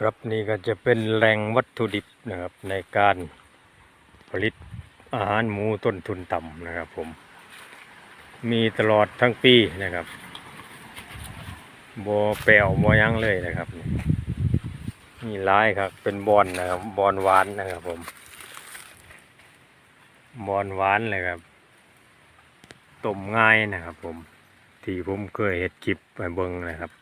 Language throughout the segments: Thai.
ครับนี่ก็จะเป็นแหล่งวัตถุดิบนะครับในการผลิตอาหารหมูต้นทุนต่ำนะครับผม มีตลอดทั้งปีนะครับบ่แปลวบ่หยั้งเลยนะครับนี่มีหลายครับเป็นบอนนะครับบอนหวานนะครับผมบอนหวานเลยครับต้มง่ายนะครับผมที่ผมเคยเห็ดคลิปไปเบิ่งนะครับ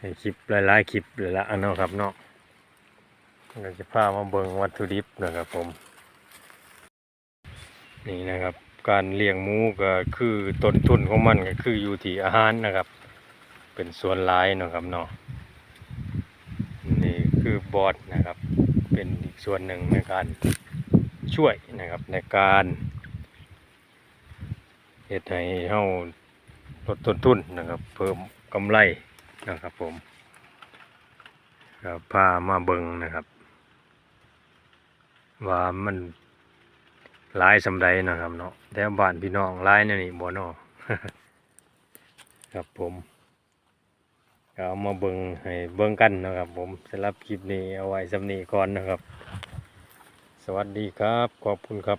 ให้คลิปหลายๆคลิปเลยละอันเนาะครับเนาะเราจะพามาเบิ่งวัตถุดิบนะครับผม นี่นะครับ การเลี้ยงหมูก็คือต้นทุนของมันก็คืออยู่ที่อาหารนะครับ เป็นส่วนหลายนะครับเนาะนี่คือบอดนะครับ เป็นอีกส่วนหนึ่งในการช่วยนะครับในการเฮ็ดให้เฮาลดต้นทุนนะครับ เพิ่มกำไร นะครับผมก็พามาเบิงนะครับ ว่ามันลายสำใดนะครับเนาะแถวบ้านพี่น้องลายแนวนี่บ่นาะครับผมก็เอามาเบิงให้เบิงกันนะครับ ผมสำหรับคลิปนี้เอาไว้สำนีก่อนนะครับ สวัสดีครับ ขอบคุณครับ